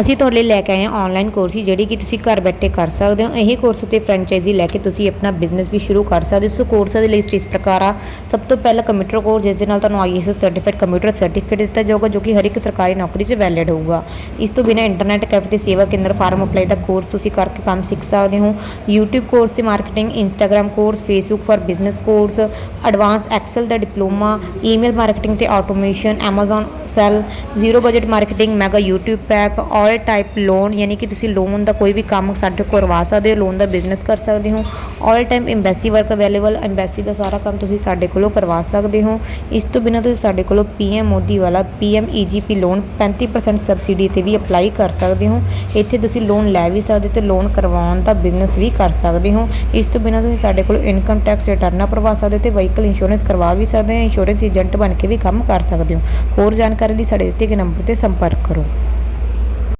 ਅਸੀਂ ਤੁਹਾਡੇ ਲਈ ਲੈ ਕੇ ਆਏ ਹਾਂ ਆਨਲਾਈਨ ਕੋਰਸ ਜਿਹੜੀ ਕਿ ਤੁਸੀਂ ਘਰ ਬੈਠੇ ਕਰ ਸਕਦੇ ਹੋ। ਇਹ ਕੋਰਸ ਉਤੇ ਫਰੈਂਚਾਈਜ਼ੀ ਲੈ ਕੇ ਤੁਸੀਂ ਆਪਣਾ ਬਿਜ਼ਨਸ ਵੀ ਸ਼ੁਰੂ ਕਰ ਸਕਦੇ ਹੋ। ਸੋ ਕੋਰਸਾਂ ਦੇ ਲਈ ਇਸ ਪ੍ਰਕਾਰ ਆ, ਸਭ ਤੋਂ ਪਹਿਲਾਂ ਕੰਪਿਊਟਰ ਕੋਰਸ ਜਿਸ ਦੇ ਨਾਲ ਤੁਹਾਨੂੰ ਆਈਐਸਓ ਸਰਟੀਫਾਈਡ ਕੰਪਿਊਟਰ ਸਰਟੀਫਿਕੇਟ ਦਿੱਤਾ ਜਾਊਗਾ, ਜੋ ਕਿ ਹਰ ਇੱਕ ਸਰਕਾਰੀ ਨੌਕਰੀ 'ਚ ਵੈਲਿਡ ਹੋਊਗਾ। ਇਸ ਤੋਂ ਬਿਨਾਂ ਇੰਟਰਨੈਟ ਕੈਫੇ ਤੇ ਸੇਵਾ ਕੇਂਦਰ ਫਾਰਮ ਅਪਲਾਈ ਦਾ ਕੋਰਸ ਤੁਸੀਂ ਕਰਕੇ ਕੰਮ ਸਿੱਖ ਸਕਦੇ ਹੋ। YouTube ਕੋਰਸ ਤੇ marketing Instagram course Facebook for business course advance excel the diploma email marketing ਤੇ automation Amazon sale zero budget marketing mega YouTube pack all type loan ਯਾਨੀ ਕਿ ਤੁਸੀਂ ਲੋਨ ਦਾ ਕੋਈ ਵੀ ਕੰਮ ਸਾਡੇ ਕੋਲ ਕਰਵਾ ਸਕਦੇ ਹੋ ਲੋਨ ਦਾ ਬਿਜ਼ਨਸ ਕਰ ਸਕਦੇ ਹੋ। All time embassy work available embassy ਦਾ ਸਾਰਾ ਕੰਮ ਤੁਸੀਂ ਸਾਡੇ ਕੋਲੋਂ ਕਰਵਾ ਸਕਦੇ ਹੋ। ਇਸ ਤੋਂ ਬਿਨਾਂ ਤੁਸੀਂ ਸਾਡੇ ਕੋਲੋਂ ਪੀਐਮ ਮੋਦੀ ਵਾਲਾ ਪੀਐਮ ਈਜੀਪੀ ਲੋਨ 35% ਸਬਸਿਡੀ ਤੇ ਵੀ ਅਪਲਾਈ ਕਰ ਸਕਦੇ ਹੋ। ਇੱਥੇ ਤੁਸੀਂ ਲੋਨ ਲੈ ਵੀ ਸਕਦੇ ਤੇ ਲੋਨ ਕਰਵਾਉਣ ਦਾ ਬਿਜ਼ਨਸ ਵੀ ਕਰ ਸਕਦੇ ਹੋ। ਇਸ ਤੋਂ ਬਿਨਾਂ ਤੁਸੀਂ ਸਾਡੇ ਕੋਲ ਇਨਕਮ ਟੈਕਸ ਰਿਟਰਨਾਂ ਭਰਵਾ ਸਕਦੇ ਹੋ ਤੇ ਵਹੀਕਲ ਇੰਸ਼ੋਰੈਂਸ ਕਰਵਾ ਵੀ ਸਕਦੇ ਹੋ ਇੰਸ਼ੋਰੈਂਸ ਏਜੰਟ ਬਣ ਕੇ ਵੀ ਕੰਮ ਕਰ ਸਕਦੇ ਹੋ। ਹੋਰ ਜਾਣਕਾਰੀ ਲਈ ਸਾਡੇ ਦਿੱਤੇ ਗਏ ਨੰਬਰ ਤੇ ਸੰਪਰਕ ਕਰੋ।